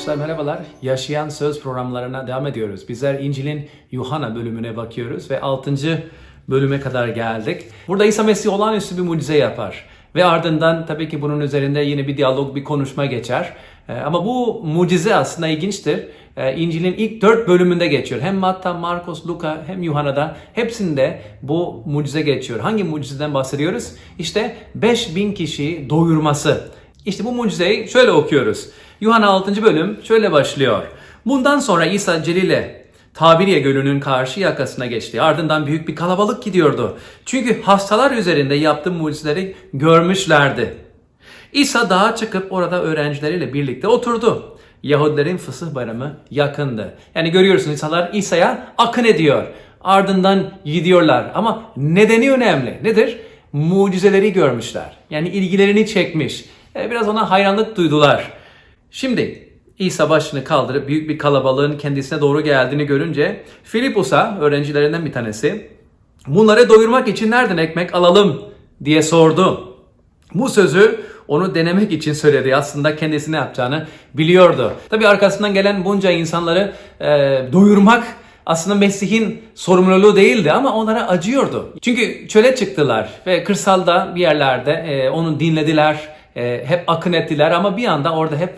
Arkadaşlar merhabalar. Yaşayan Söz programlarına devam ediyoruz. Bizler İncil'in Yuhanna bölümüne bakıyoruz ve 6. bölüme kadar geldik. Burada İsa Mesih olağanüstü bir mucize yapar. Ve ardından tabii ki bunun üzerinde yine bir diyalog, bir konuşma geçer. Ee, Ama bu mucize aslında ilginçtir. Ee, İncil'in ilk dört bölümünde geçiyor. Hem Matta, Markos, Luka hem Yuhanna'da hepsinde bu mucize geçiyor. Hangi mucizeden bahsediyoruz? İşte 5000 kişiyi doyurması. İşte bu mucizeyi şöyle okuyoruz. Yuhanna 6. bölüm şöyle başlıyor. Bundan sonra İsa Celil'e Tabiriye Gölü'nün karşı yakasına geçti. Ardından büyük bir kalabalık gidiyordu. Çünkü hastalar üzerinde yaptığı mucizeleri görmüşlerdi. İsa dağa çıkıp orada öğrencileriyle birlikte oturdu. Yahudilerin fısıh bayramı yakındı. Yani görüyorsunuz insanlar İsa'ya akın ediyor. Ardından gidiyorlar. Ama nedeni önemli. Nedir? Mucizeleri görmüşler. Yani ilgilerini çekmiş. E, Biraz ona hayranlık duydular. Şimdi İsa başını kaldırıp büyük bir kalabalığın kendisine doğru geldiğini görünce Filipus'a öğrencilerinden bir tanesi bunları doyurmak için nereden ekmek alalım diye sordu. Bu sözü onu denemek için söyledi. Aslında kendisi ne yapacağını biliyordu. Tabi arkasından gelen bunca insanları e, doyurmak aslında Mesih'in sorumluluğu değildi ama onlara acıyordu. Çünkü çöle çıktılar ve kırsalda bir yerlerde e, onu dinlediler, e, hep akın ettiler ama bir anda orada hep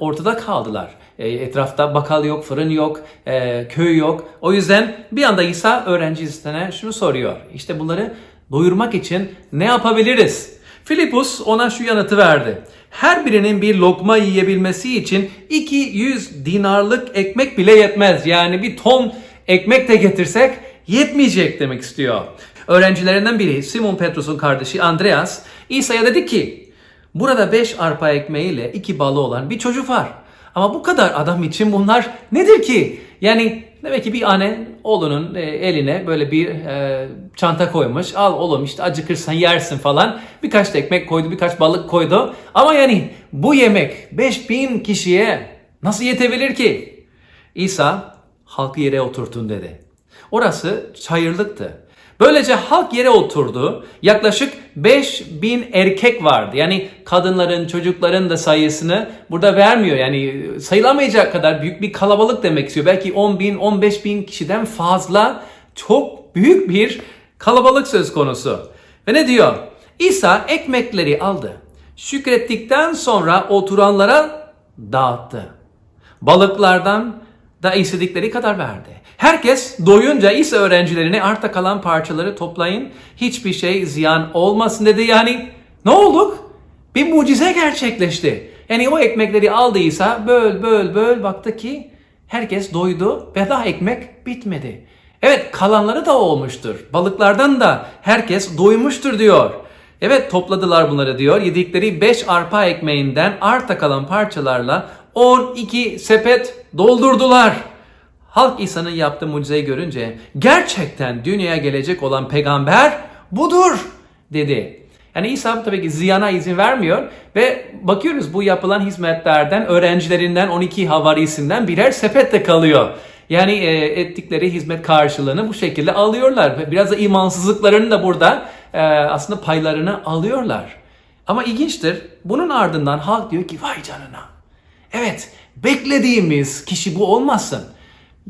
ortada kaldılar. E, etrafta bakkal yok, fırın yok, e, köy yok. O yüzden bir anda İsa öğrencisine şunu soruyor. İşte bunları doyurmak için ne yapabiliriz? Filipus ona şu yanıtı verdi. Her birinin bir lokma yiyebilmesi için 200 dinarlık ekmek bile yetmez. Yani bir ton ekmek de getirsek yetmeyecek demek istiyor. Öğrencilerinden biri Simon Petrus'un kardeşi Andreas İsa'ya dedi ki burada 5 arpa ekmeğiyle 2 balı olan bir çocuk var. Ama bu kadar adam için bunlar nedir ki? Yani demek ki bir anne oğlunun e, eline böyle bir e, çanta koymuş. Al oğlum işte acıkırsan yersin falan. Birkaç ekmek koydu, birkaç balık koydu. Ama yani bu yemek 5000 kişiye nasıl yetebilir ki? İsa halkı yere oturtun dedi. Orası çayırlıktı. Böylece halk yere oturdu. Yaklaşık 5000 erkek vardı. Yani kadınların, çocukların da sayısını burada vermiyor. Yani sayılamayacak kadar büyük bir kalabalık demek istiyor. Belki 10 bin, 15 bin kişiden fazla çok büyük bir kalabalık söz konusu. Ve ne diyor? İsa ekmekleri aldı. Şükrettikten sonra oturanlara dağıttı. Balıklardan da istedikleri kadar verdi. Herkes doyunca İsa öğrencilerine arta kalan parçaları toplayın. Hiçbir şey ziyan olmasın dedi. Yani ne olduk? Bir mucize gerçekleşti. Yani o ekmekleri aldı İsa böl böl böl baktı ki herkes doydu ve daha ekmek bitmedi. Evet kalanları da olmuştur. Balıklardan da herkes doymuştur diyor. Evet topladılar bunları diyor. Yedikleri 5 arpa ekmeğinden arta kalan parçalarla 12 sepet doldurdular. Halk İsa'nın yaptığı mucizeyi görünce gerçekten dünyaya gelecek olan peygamber budur dedi. Yani İsa tabii ki ziyana izin vermiyor ve bakıyoruz bu yapılan hizmetlerden öğrencilerinden 12 havarisinden birer sepet de kalıyor. Yani e, ettikleri hizmet karşılığını bu şekilde alıyorlar. Biraz da imansızlıklarını da burada e, aslında paylarını alıyorlar. Ama ilginçtir. Bunun ardından halk diyor ki vay canına. Evet beklediğimiz kişi bu olmasın.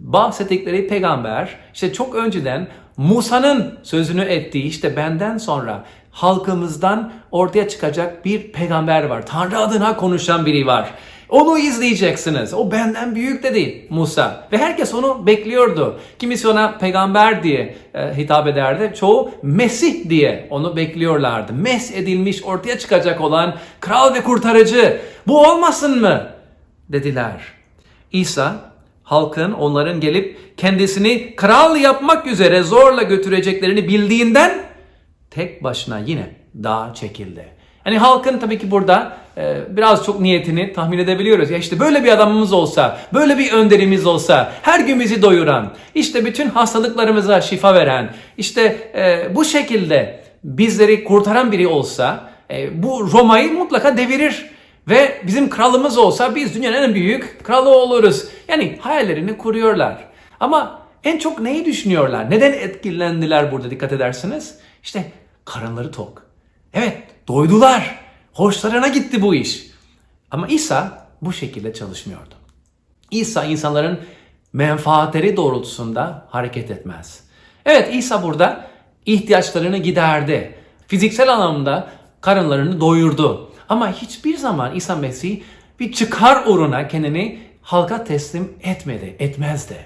Bahsettikleri peygamber işte çok önceden Musa'nın sözünü ettiği işte benden sonra halkımızdan ortaya çıkacak bir peygamber var. Tanrı adına konuşan biri var. Onu izleyeceksiniz. O benden büyük dedi Musa. Ve herkes onu bekliyordu. Kimisi ona peygamber diye e, hitap ederdi. Çoğu Mesih diye onu bekliyorlardı. Mes edilmiş ortaya çıkacak olan kral ve kurtarıcı. Bu olmasın mı? Dediler. İsa halkın onların gelip kendisini kral yapmak üzere zorla götüreceklerini bildiğinden tek başına yine dağa çekildi. Yani halkın tabii ki burada e, biraz çok niyetini tahmin edebiliyoruz. Ya işte böyle bir adamımız olsa, böyle bir önderimiz olsa, her gün bizi doyuran, işte bütün hastalıklarımıza şifa veren, işte e, bu şekilde bizleri kurtaran biri olsa, e, bu Roma'yı mutlaka devirir. Ve bizim kralımız olsa biz dünyanın en büyük kralı oluruz. Yani hayallerini kuruyorlar. Ama en çok neyi düşünüyorlar? Neden etkilendiler burada dikkat edersiniz? İşte karınları tok. Evet doydular. Hoşlarına gitti bu iş. Ama İsa bu şekilde çalışmıyordu. İsa insanların menfaatleri doğrultusunda hareket etmez. Evet İsa burada ihtiyaçlarını giderdi. Fiziksel anlamda karınlarını doyurdu. Ama hiçbir zaman İsa Mesih bir çıkar uğruna kendini halka teslim etmedi, etmezdi.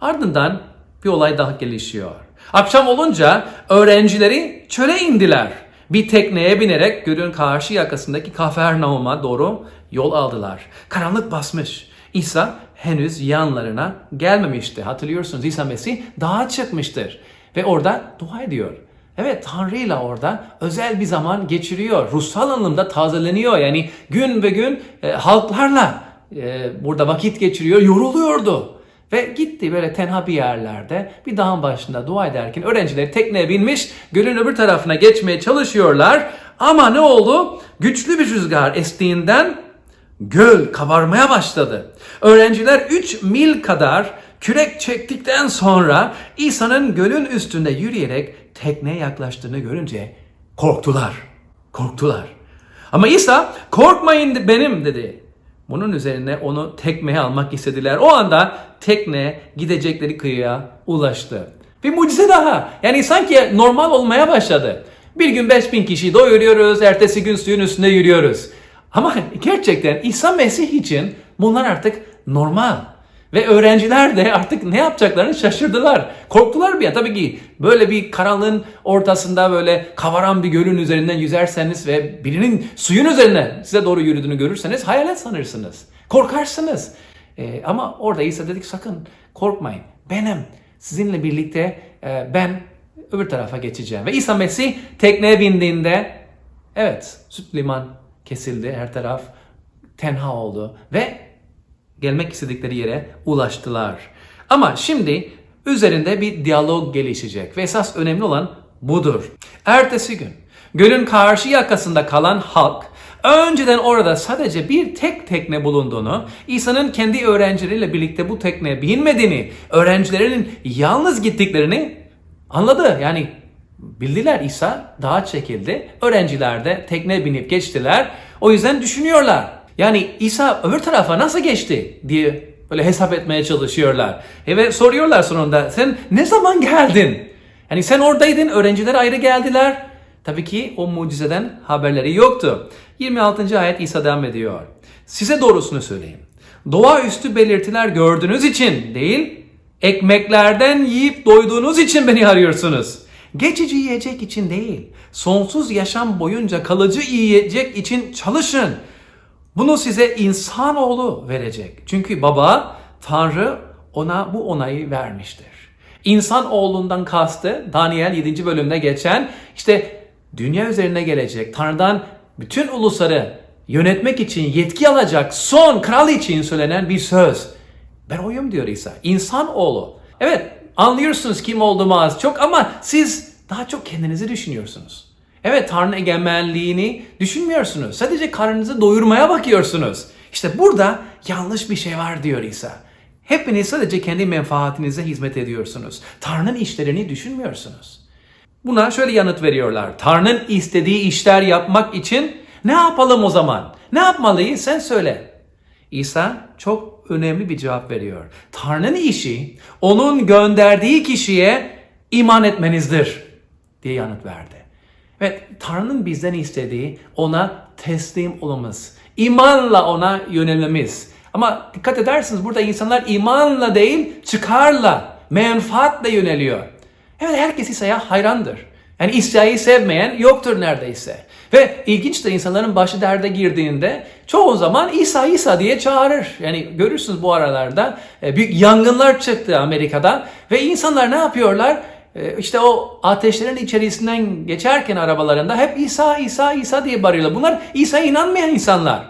Ardından bir olay daha gelişiyor. Akşam olunca öğrencileri çöle indiler. Bir tekneye binerek gölün karşı yakasındaki Kafernaum'a doğru yol aldılar. Karanlık basmış. İsa henüz yanlarına gelmemişti. Hatırlıyorsunuz İsa Mesih dağa çıkmıştır. Ve orada dua ediyor. Evet Tanrı'yla orada özel bir zaman geçiriyor. Ruhsal anlamda tazeleniyor. Yani gün ve gün e, halklarla e, burada vakit geçiriyor. Yoruluyordu. Ve gitti böyle tenha bir yerlerde bir dağın başında dua ederken öğrencileri tekneye binmiş gölün öbür tarafına geçmeye çalışıyorlar. Ama ne oldu? Güçlü bir rüzgar estiğinden göl kabarmaya başladı. Öğrenciler 3 mil kadar kürek çektikten sonra İsa'nın gölün üstünde yürüyerek tekneye yaklaştığını görünce korktular. Korktular. Ama İsa korkmayın benim dedi. Bunun üzerine onu tekmeye almak istediler. O anda tekne gidecekleri kıyıya ulaştı. Bir mucize daha. Yani sanki normal olmaya başladı. Bir gün 5000 kişi doyuruyoruz, ertesi gün suyun üstünde yürüyoruz. Ama gerçekten İsa Mesih için bunlar artık normal. Ve öğrenciler de artık ne yapacaklarını şaşırdılar. Korktular bir ya. Tabii ki böyle bir karanlığın ortasında böyle kavaran bir gölün üzerinden yüzerseniz ve birinin suyun üzerine size doğru yürüdüğünü görürseniz hayalet sanırsınız. Korkarsınız. Ee, ama orada İsa dedik sakın korkmayın. Benim sizinle birlikte e, ben öbür tarafa geçeceğim. Ve İsa Mesih tekneye bindiğinde evet süt liman kesildi. Her taraf tenha oldu ve gelmek istedikleri yere ulaştılar. Ama şimdi üzerinde bir diyalog gelişecek ve esas önemli olan budur. Ertesi gün gölün karşı yakasında kalan halk önceden orada sadece bir tek tekne bulunduğunu, İsa'nın kendi öğrencileriyle birlikte bu tekneye binmediğini, öğrencilerinin yalnız gittiklerini anladı. Yani bildiler İsa dağa çekildi. Öğrenciler de tekneye binip geçtiler. O yüzden düşünüyorlar. Yani İsa öbür tarafa nasıl geçti diye böyle hesap etmeye çalışıyorlar. E ve soruyorlar sonunda sen ne zaman geldin? Yani sen oradaydın öğrenciler ayrı geldiler. Tabii ki o mucizeden haberleri yoktu. 26. ayet İsa devam ediyor. Size doğrusunu söyleyeyim. Doğaüstü belirtiler gördüğünüz için değil, ekmeklerden yiyip doyduğunuz için beni arıyorsunuz. Geçici yiyecek için değil, sonsuz yaşam boyunca kalıcı yiyecek için çalışın. Bunu size insanoğlu verecek. Çünkü baba, Tanrı ona bu onayı vermiştir. İnsan oğlundan kastı Daniel 7. bölümde geçen işte dünya üzerine gelecek Tanrı'dan bütün ulusları yönetmek için yetki alacak son kral için söylenen bir söz. Ben oyum diyor İsa. İnsan oğlu. Evet anlıyorsunuz kim olduğumu az çok ama siz daha çok kendinizi düşünüyorsunuz. Evet Tanrı'nın egemenliğini düşünmüyorsunuz. Sadece karnınızı doyurmaya bakıyorsunuz. İşte burada yanlış bir şey var diyor İsa. Hepiniz sadece kendi menfaatinize hizmet ediyorsunuz. Tanrı'nın işlerini düşünmüyorsunuz. Buna şöyle yanıt veriyorlar. Tanrı'nın istediği işler yapmak için ne yapalım o zaman? Ne yapmalıyız sen söyle. İsa çok önemli bir cevap veriyor. Tanrı'nın işi onun gönderdiği kişiye iman etmenizdir diye yanıt verdi. Evet Tanrı'nın bizden istediği ona teslim olmamız. imanla ona yönelmemiz. Ama dikkat edersiniz burada insanlar imanla değil çıkarla, menfaatle yöneliyor. Evet herkes İsa'ya hayrandır. Yani İsa'yı sevmeyen yoktur neredeyse. Ve ilginç de insanların başı derde girdiğinde çoğu zaman İsa İsa diye çağırır. Yani görürsünüz bu aralarda e, büyük yangınlar çıktı Amerika'da ve insanlar ne yapıyorlar? E, İşte o ateşlerin içerisinden geçerken arabalarında hep İsa İsa İsa diye bağırıyorlar. Bunlar İsa'ya inanmayan insanlar.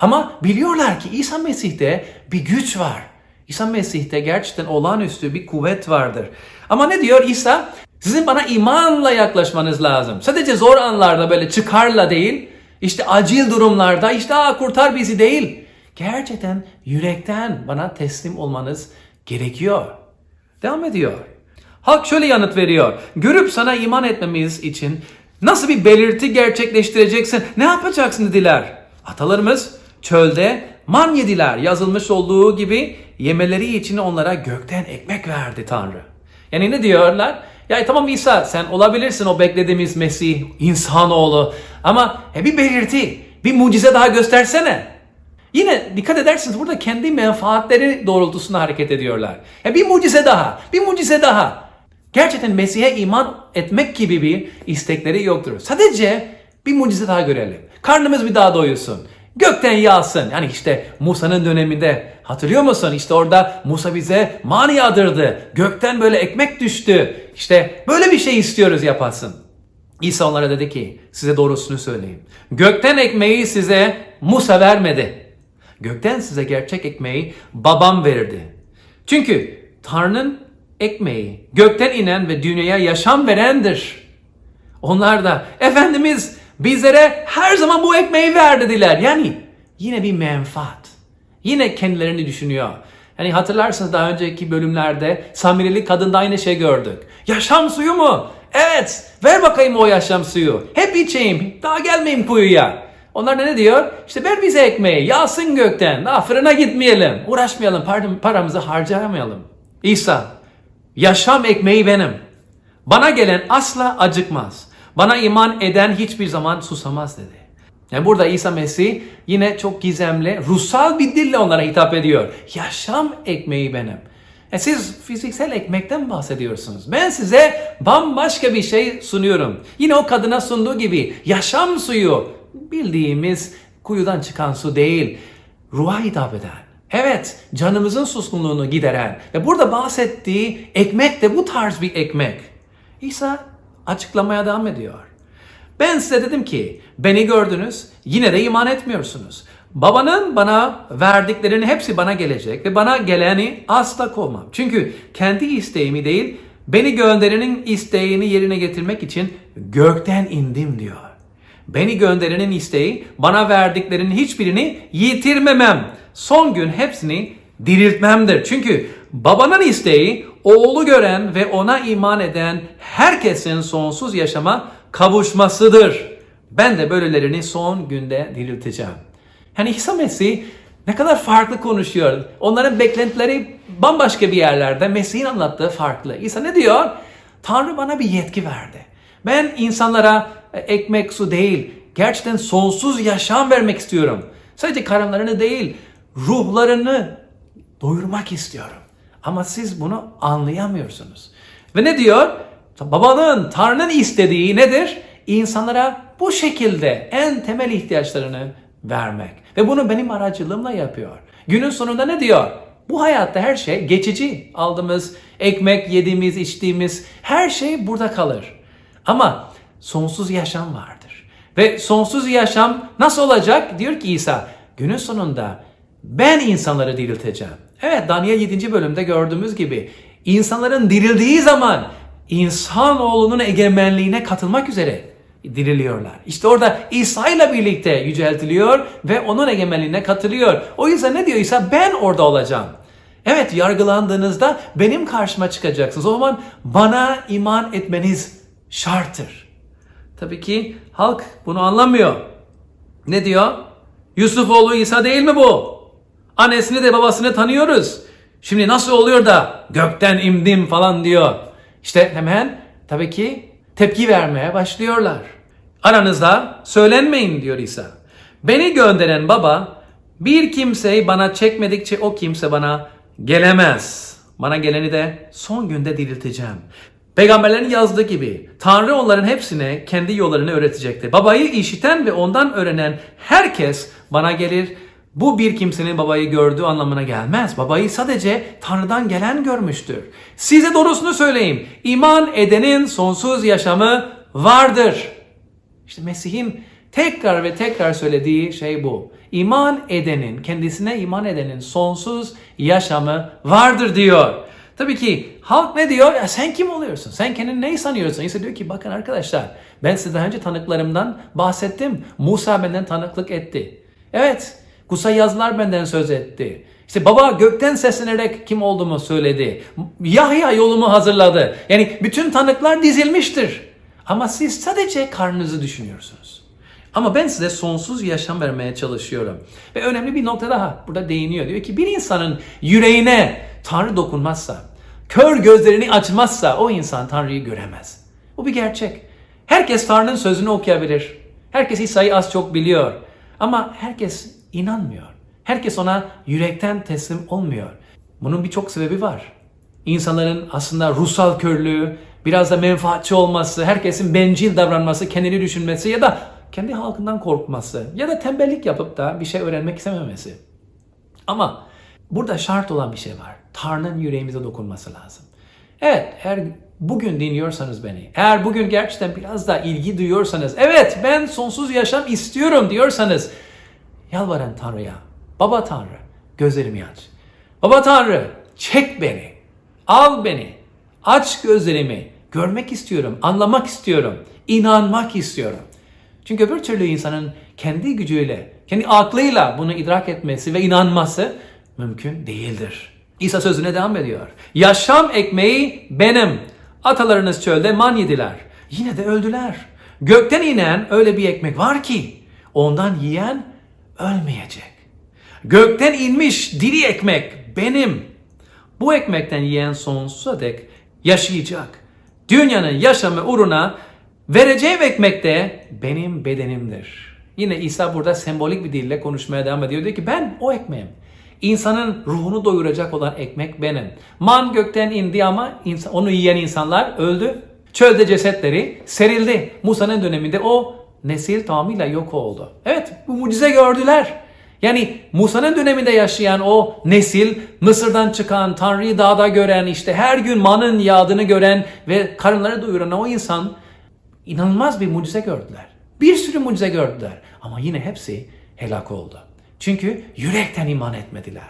Ama biliyorlar ki İsa Mesih'te bir güç var. İsa Mesih'te gerçekten olağanüstü bir kuvvet vardır. Ama ne diyor İsa? Sizin bana imanla yaklaşmanız lazım. Sadece zor anlarda böyle çıkarla değil, işte acil durumlarda işte Aa, kurtar bizi değil. Gerçekten yürekten bana teslim olmanız gerekiyor. Devam ediyor. Halk şöyle yanıt veriyor. Görüp sana iman etmemiz için nasıl bir belirti gerçekleştireceksin, ne yapacaksın dediler. Atalarımız çölde man yediler. Yazılmış olduğu gibi yemeleri için onlara gökten ekmek verdi Tanrı. Yani ne diyorlar? Ya tamam İsa sen olabilirsin o beklediğimiz Mesih, insanoğlu. Ama e, bir belirti, bir mucize daha göstersene. Yine dikkat edersiniz burada kendi menfaatleri doğrultusunda hareket ediyorlar. Ya bir mucize daha, bir mucize daha. Gerçekten Mesih'e iman etmek gibi bir istekleri yoktur. Sadece bir mucize daha görelim. Karnımız bir daha doyusun. Gökten yağsın. Yani işte Musa'nın döneminde hatırlıyor musun? İşte orada Musa bize mani yağdırdı. Gökten böyle ekmek düştü. İşte böyle bir şey istiyoruz yapasın. İsa onlara dedi ki size doğrusunu söyleyeyim. Gökten ekmeği size Musa vermedi. Gökten size gerçek ekmeği babam verdi. Çünkü Tanrı'nın ekmeği gökten inen ve dünyaya yaşam verendir. Onlar da Efendimiz bizlere her zaman bu ekmeği ver dediler. Yani yine bir menfaat. Yine kendilerini düşünüyor. Yani hatırlarsınız daha önceki bölümlerde Samirili kadında aynı şey gördük. Yaşam suyu mu? Evet. Ver bakayım o yaşam suyu. Hep içeyim. Daha gelmeyeyim kuyuya. Onlar da ne diyor? İşte ver bize ekmeği. Yağsın gökten. Daha fırına gitmeyelim. Uğraşmayalım. Paramızı harcayamayalım. İsa, yaşam ekmeği benim. Bana gelen asla acıkmaz. Bana iman eden hiçbir zaman susamaz dedi. Yani burada İsa Mesih yine çok gizemli, ruhsal bir dille onlara hitap ediyor. Yaşam ekmeği benim. E siz fiziksel ekmekten bahsediyorsunuz. Ben size bambaşka bir şey sunuyorum. Yine o kadına sunduğu gibi yaşam suyu bildiğimiz kuyudan çıkan su değil. Ruha hitap eden. Evet, canımızın suskunluğunu gideren ve burada bahsettiği ekmek de bu tarz bir ekmek. İsa açıklamaya devam ediyor. Ben size dedim ki beni gördünüz yine de iman etmiyorsunuz. Babanın bana verdiklerinin hepsi bana gelecek ve bana geleni asla kovmam. Çünkü kendi isteğimi değil beni gönderenin isteğini yerine getirmek için gökten indim diyor. Beni gönderenin isteği bana verdiklerinin hiçbirini yitirmemem. Son gün hepsini diriltmemdir. Çünkü babanın isteği oğlu gören ve ona iman eden herkesin sonsuz yaşama kavuşmasıdır. Ben de böylelerini son günde dirilteceğim. Yani İsa Mesih ne kadar farklı konuşuyor. Onların beklentileri bambaşka bir yerlerde. Mesih'in anlattığı farklı. İsa ne diyor? Tanrı bana bir yetki verdi. Ben insanlara ekmek, su değil, gerçekten sonsuz yaşam vermek istiyorum. Sadece karınlarını değil, ruhlarını doyurmak istiyorum. Ama siz bunu anlayamıyorsunuz. Ve ne diyor? Babanın, Tanrı'nın istediği nedir? İnsanlara bu şekilde en temel ihtiyaçlarını vermek. Ve bunu benim aracılığımla yapıyor. Günün sonunda ne diyor? Bu hayatta her şey geçici. Aldığımız ekmek, yediğimiz, içtiğimiz her şey burada kalır. Ama sonsuz yaşam vardır. Ve sonsuz yaşam nasıl olacak? Diyor ki İsa, günün sonunda ben insanları dirilteceğim. Evet Daniel 7. bölümde gördüğümüz gibi insanların dirildiği zaman insanoğlunun egemenliğine katılmak üzere diriliyorlar. İşte orada İsa ile birlikte yüceltiliyor ve onun egemenliğine katılıyor. O yüzden ne diyor İsa? Ben orada olacağım. Evet yargılandığınızda benim karşıma çıkacaksınız. O zaman bana iman etmeniz şarttır. Tabii ki halk bunu anlamıyor. Ne diyor? Yusuf oğlu İsa değil mi bu? Annesini de babasını tanıyoruz. Şimdi nasıl oluyor da gökten imdim falan diyor. İşte hemen tabii ki tepki vermeye başlıyorlar. Aranızda söylenmeyin diyor İsa. Beni gönderen baba bir kimseyi bana çekmedikçe o kimse bana gelemez. Bana geleni de son günde dirilteceğim. Peygamberlerin yazdığı gibi Tanrı onların hepsine kendi yollarını öğretecektir. Babayı işiten ve ondan öğrenen herkes bana gelir. Bu bir kimsenin babayı gördüğü anlamına gelmez. Babayı sadece Tanrı'dan gelen görmüştür. Size doğrusunu söyleyeyim. İman edenin sonsuz yaşamı vardır. İşte Mesih'in tekrar ve tekrar söylediği şey bu. İman edenin, kendisine iman edenin sonsuz yaşamı vardır diyor. Tabii ki halk ne diyor? Ya sen kim oluyorsun? Sen kendini neyi sanıyorsun? İsa diyor ki bakın arkadaşlar ben size daha önce tanıklarımdan bahsettim. Musa benden tanıklık etti. Evet kutsal yazılar benden söz etti. İşte baba gökten seslenerek kim olduğumu söyledi. Yahya yolumu hazırladı. Yani bütün tanıklar dizilmiştir. Ama siz sadece karnınızı düşünüyorsunuz. Ama ben size sonsuz yaşam vermeye çalışıyorum. Ve önemli bir nokta daha burada değiniyor. Diyor ki bir insanın yüreğine Tanrı dokunmazsa, kör gözlerini açmazsa o insan Tanrı'yı göremez. Bu bir gerçek. Herkes Tanrı'nın sözünü okuyabilir. Herkes İsa'yı az çok biliyor. Ama herkes inanmıyor. Herkes ona yürekten teslim olmuyor. Bunun birçok sebebi var. İnsanların aslında ruhsal körlüğü, biraz da menfaatçi olması, herkesin bencil davranması, kendini düşünmesi ya da kendi halkından korkması ya da tembellik yapıp da bir şey öğrenmek istememesi. Ama burada şart olan bir şey var. Tanrı'nın yüreğimize dokunması lazım. Evet, eğer bugün dinliyorsanız beni, eğer bugün gerçekten biraz da ilgi duyuyorsanız, evet ben sonsuz yaşam istiyorum diyorsanız, yalvarın Tanrı'ya. Baba Tanrı, gözlerimi aç. Baba Tanrı, çek beni. Al beni. Aç gözlerimi. Görmek istiyorum, anlamak istiyorum, inanmak istiyorum. Çünkü öbür türlü insanın kendi gücüyle, kendi aklıyla bunu idrak etmesi ve inanması mümkün değildir. İsa sözüne devam ediyor. Yaşam ekmeği benim. Atalarınız çölde man yediler. Yine de öldüler. Gökten inen öyle bir ekmek var ki ondan yiyen ölmeyecek. Gökten inmiş diri ekmek benim. Bu ekmekten yiyen sonsuza dek yaşayacak. Dünyanın yaşamı uğruna vereceğim ekmek de benim bedenimdir. Yine İsa burada sembolik bir dille konuşmaya devam ediyor. Diyor ki ben o ekmeğim. İnsanın ruhunu doyuracak olan ekmek benim. Man gökten indi ama onu yiyen insanlar öldü. Çölde cesetleri serildi. Musa'nın döneminde o nesil tamamıyla yok oldu. Evet bu mucize gördüler. Yani Musa'nın döneminde yaşayan o nesil Mısır'dan çıkan, Tanrı'yı dağda gören, işte her gün manın yağdığını gören ve karınları doyuran o insan inanılmaz bir mucize gördüler. Bir sürü mucize gördüler ama yine hepsi helak oldu. Çünkü yürekten iman etmediler.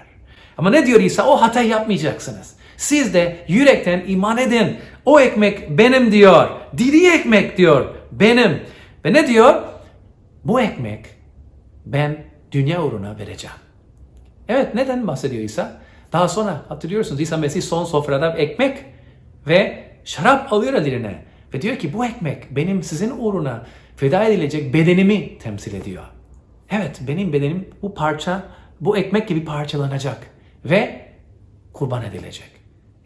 Ama ne diyor İsa? O hatayı yapmayacaksınız. Siz de yürekten iman edin. O ekmek benim diyor. Diri ekmek diyor. Benim. Ve ne diyor? Bu ekmek ben dünya uğruna vereceğim. Evet neden bahsediyor İsa? Daha sonra hatırlıyorsunuz İsa Mesih son sofrada ekmek ve şarap alıyor eline. Ve diyor ki bu ekmek benim sizin uğruna feda edilecek bedenimi temsil ediyor. Evet benim bedenim bu parça, bu ekmek gibi parçalanacak ve kurban edilecek.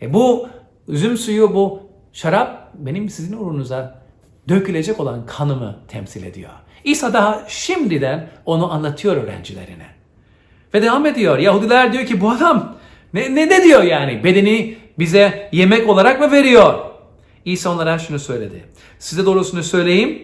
E bu üzüm suyu, bu şarap benim sizin uğrunuza dökülecek olan kanımı temsil ediyor. İsa daha şimdiden onu anlatıyor öğrencilerine. Ve devam ediyor. Yahudiler diyor ki bu adam ne, ne de diyor yani bedeni bize yemek olarak mı veriyor? İsa onlara şunu söyledi. Size doğrusunu söyleyeyim.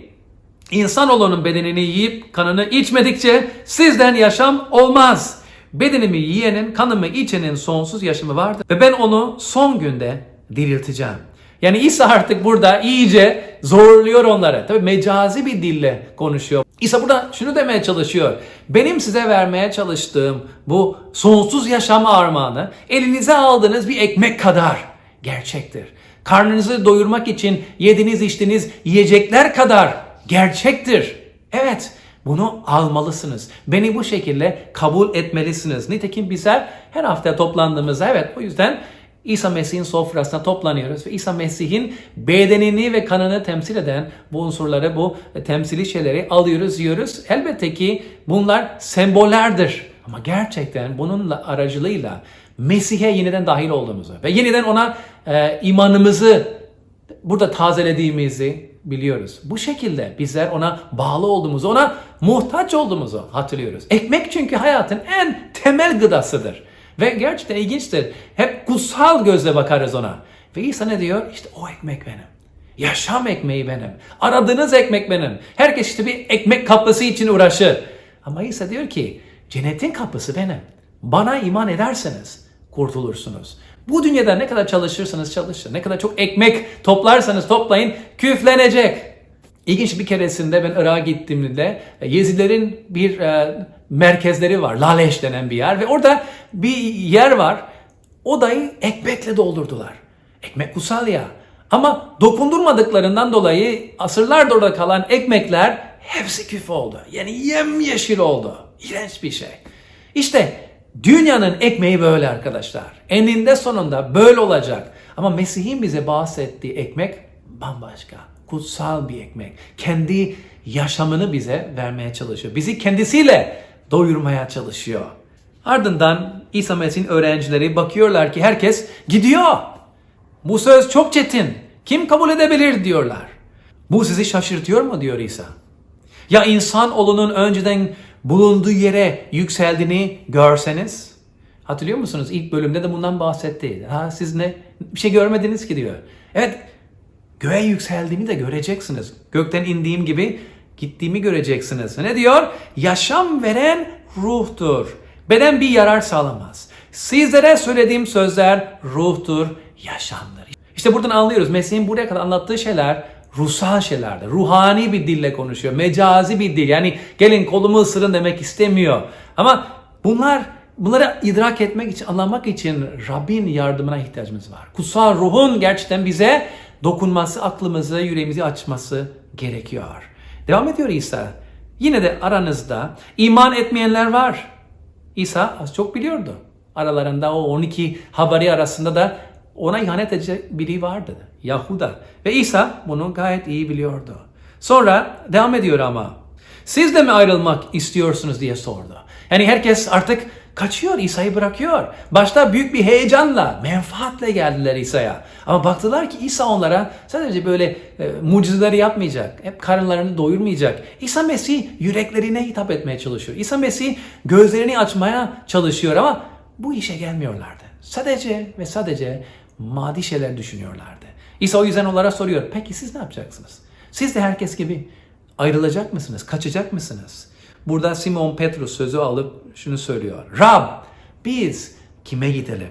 İnsanoğlunun bedenini yiyip kanını içmedikçe sizden yaşam olmaz. Bedenimi yiyenin, kanımı içenin sonsuz yaşamı vardır. Ve ben onu son günde dirilteceğim. Yani İsa artık burada iyice zorluyor onları. Tabi mecazi bir dille konuşuyor. İsa burada şunu demeye çalışıyor. Benim size vermeye çalıştığım bu sonsuz yaşam armağanı elinize aldığınız bir ekmek kadar gerçektir. Karnınızı doyurmak için yediğiniz içtiğiniz yiyecekler kadar gerçektir. Evet bunu almalısınız. Beni bu şekilde kabul etmelisiniz. Nitekim bizler her hafta toplandığımızda evet o yüzden İsa Mesih'in sofrasına toplanıyoruz ve İsa Mesih'in bedenini ve kanını temsil eden bu unsurları, bu temsili şeyleri alıyoruz, yiyoruz. Elbette ki bunlar sembollerdir. Ama gerçekten bununla aracılığıyla Mesih'e yeniden dahil olduğumuzu ve yeniden ona e, imanımızı burada tazelediğimizi biliyoruz. Bu şekilde bizler ona bağlı olduğumuzu, ona muhtaç olduğumuzu hatırlıyoruz. Ekmek çünkü hayatın en temel gıdasıdır. Ve gerçekten ilginçtir. Hep kutsal gözle bakarız ona. Ve İsa ne diyor? İşte o ekmek benim. Yaşam ekmeği benim. Aradığınız ekmek benim. Herkes işte bir ekmek kapısı için uğraşır. Ama İsa diyor ki cennetin kapısı benim. Bana iman ederseniz kurtulursunuz. Bu dünyada ne kadar çalışırsanız çalışın, ne kadar çok ekmek toplarsanız toplayın, küflenecek. İlginç bir keresinde ben Irak'a gittiğimde Yezilerin bir e, merkezleri var. Laleş denen bir yer ve orada bir yer var. Odayı ekmekle doldurdular. Ekmek kutsal ya. Ama dokundurmadıklarından dolayı asırlardır orada kalan ekmekler hepsi küf oldu. Yani yemyeşil oldu. İğrenç bir şey. İşte dünyanın ekmeği böyle arkadaşlar. Eninde sonunda böyle olacak. Ama Mesih'in bize bahsettiği ekmek bambaşka, kutsal bir ekmek. Kendi yaşamını bize vermeye çalışıyor. Bizi kendisiyle doyurmaya çalışıyor. Ardından İsa Mesih'in öğrencileri bakıyorlar ki herkes gidiyor. Bu söz çok çetin. Kim kabul edebilir diyorlar. Bu sizi şaşırtıyor mu diyor İsa. Ya insan olunun önceden bulunduğu yere yükseldiğini görseniz. Hatırlıyor musunuz? İlk bölümde de bundan bahsetti. Ha siz ne? Bir şey görmediniz ki diyor. Evet göğe yükseldiğimi de göreceksiniz. Gökten indiğim gibi gittiğimi göreceksiniz. Ne diyor? Yaşam veren ruhtur. Beden bir yarar sağlamaz. Sizlere söylediğim sözler ruhtur, yaşamdır. İşte buradan anlıyoruz. Mesih'in buraya kadar anlattığı şeyler ruhsal şeylerdir. Ruhani bir dille konuşuyor. Mecazi bir dil. Yani gelin kolumu ısırın demek istemiyor. Ama bunlar bunları idrak etmek için, anlamak için Rabbin yardımına ihtiyacımız var. Kutsal ruhun gerçekten bize dokunması, aklımızı, yüreğimizi açması gerekiyor. Devam ediyor İsa. Yine de aranızda iman etmeyenler var. İsa az çok biliyordu. Aralarında o 12 habari arasında da ona ihanet edecek biri vardı. Yahuda. Ve İsa bunu gayet iyi biliyordu. Sonra devam ediyor ama. Siz de mi ayrılmak istiyorsunuz diye sordu. Yani herkes artık kaçıyor, İsa'yı bırakıyor. Başta büyük bir heyecanla, menfaatle geldiler İsa'ya. Ama baktılar ki İsa onlara sadece böyle e, mucizeleri yapmayacak, hep karınlarını doyurmayacak. İsa Mesih yüreklerine hitap etmeye çalışıyor. İsa Mesih gözlerini açmaya çalışıyor ama bu işe gelmiyorlardı. Sadece ve sadece maddi şeyler düşünüyorlardı. İsa o yüzden onlara soruyor. Peki siz ne yapacaksınız? Siz de herkes gibi ayrılacak mısınız? Kaçacak mısınız? Burada Simon Petrus sözü alıp şunu söylüyor. Rab biz kime gidelim?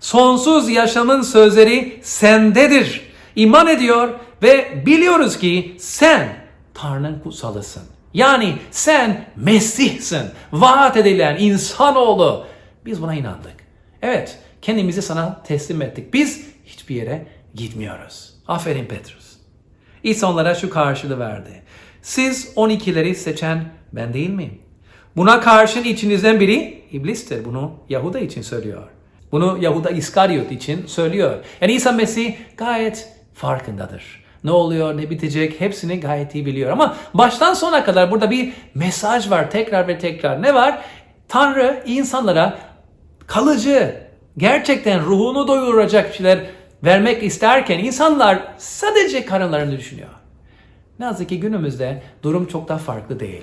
Sonsuz yaşamın sözleri sendedir. İman ediyor ve biliyoruz ki sen Tanrı'nın kutsalısın. Yani sen Mesih'sin. Vaat edilen insanoğlu. Biz buna inandık. Evet kendimizi sana teslim ettik. Biz hiçbir yere gitmiyoruz. Aferin Petrus. İsa onlara şu karşılığı verdi. Siz 12'leri seçen ben değil miyim? Buna karşın içinizden biri iblistir. Bunu Yahuda için söylüyor. Bunu Yahuda İskaryot için söylüyor. Yani İsa Mesih gayet farkındadır. Ne oluyor, ne bitecek hepsini gayet iyi biliyor. Ama baştan sona kadar burada bir mesaj var tekrar ve tekrar. Ne var? Tanrı insanlara kalıcı, gerçekten ruhunu doyuracak şeyler vermek isterken insanlar sadece karınlarını düşünüyor. Ne yazık ki günümüzde durum çok da farklı değil.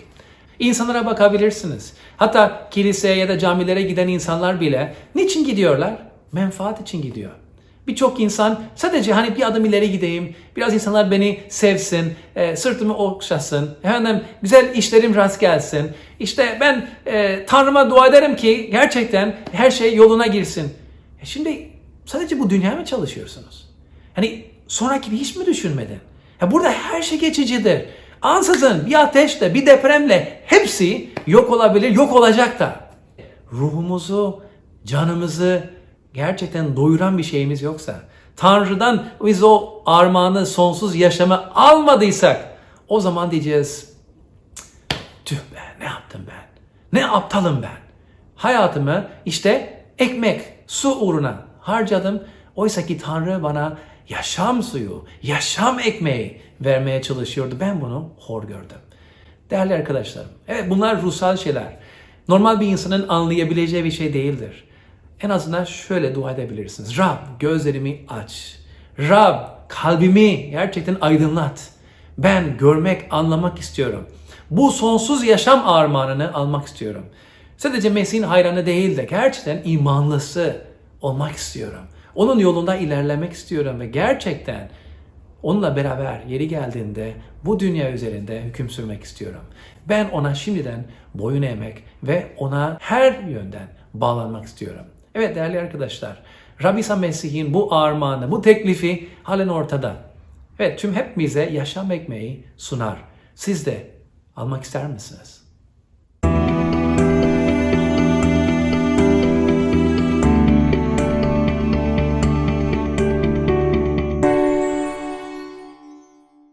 İnsanlara bakabilirsiniz. Hatta kiliseye ya da camilere giden insanlar bile niçin gidiyorlar? Menfaat için gidiyor. Birçok insan sadece hani bir adım ileri gideyim, biraz insanlar beni sevsin, e, sırtımı okşasın, efendim güzel işlerim rast gelsin. İşte ben e, Tanrı'ma dua ederim ki gerçekten her şey yoluna girsin. E şimdi sadece bu dünyaya mı çalışıyorsunuz? Hani sonraki bir hiç mi düşünmedin? Ya burada her şey geçicidir. Ansızın bir ateşle, bir depremle hepsi yok olabilir, yok olacak da. Ruhumuzu, canımızı gerçekten doyuran bir şeyimiz yoksa, Tanrı'dan biz o armağanı, sonsuz yaşamı almadıysak, o zaman diyeceğiz, "Cık, tüh be ne yaptım ben? Ne aptalım ben? Hayatımı işte ekmek, su uğruna harcadım. Oysa ki Tanrı bana yaşam suyu, yaşam ekmeği vermeye çalışıyordu. Ben bunu hor gördüm. Değerli arkadaşlarım, evet bunlar ruhsal şeyler. Normal bir insanın anlayabileceği bir şey değildir. En azından şöyle dua edebilirsiniz. Rab gözlerimi aç. Rab kalbimi gerçekten aydınlat. Ben görmek, anlamak istiyorum. Bu sonsuz yaşam armağanını almak istiyorum. Sadece Mesih'in hayranı değil de gerçekten imanlısı olmak istiyorum. Onun yolunda ilerlemek istiyorum ve gerçekten onunla beraber yeri geldiğinde bu dünya üzerinde hüküm sürmek istiyorum. Ben ona şimdiden boyun eğmek ve ona her yönden bağlanmak istiyorum. Evet değerli arkadaşlar, Rabbi İsa Mesih'in bu armağanı, bu teklifi halen ortada. Evet tüm hepimize yaşam ekmeği sunar. Siz de almak ister misiniz?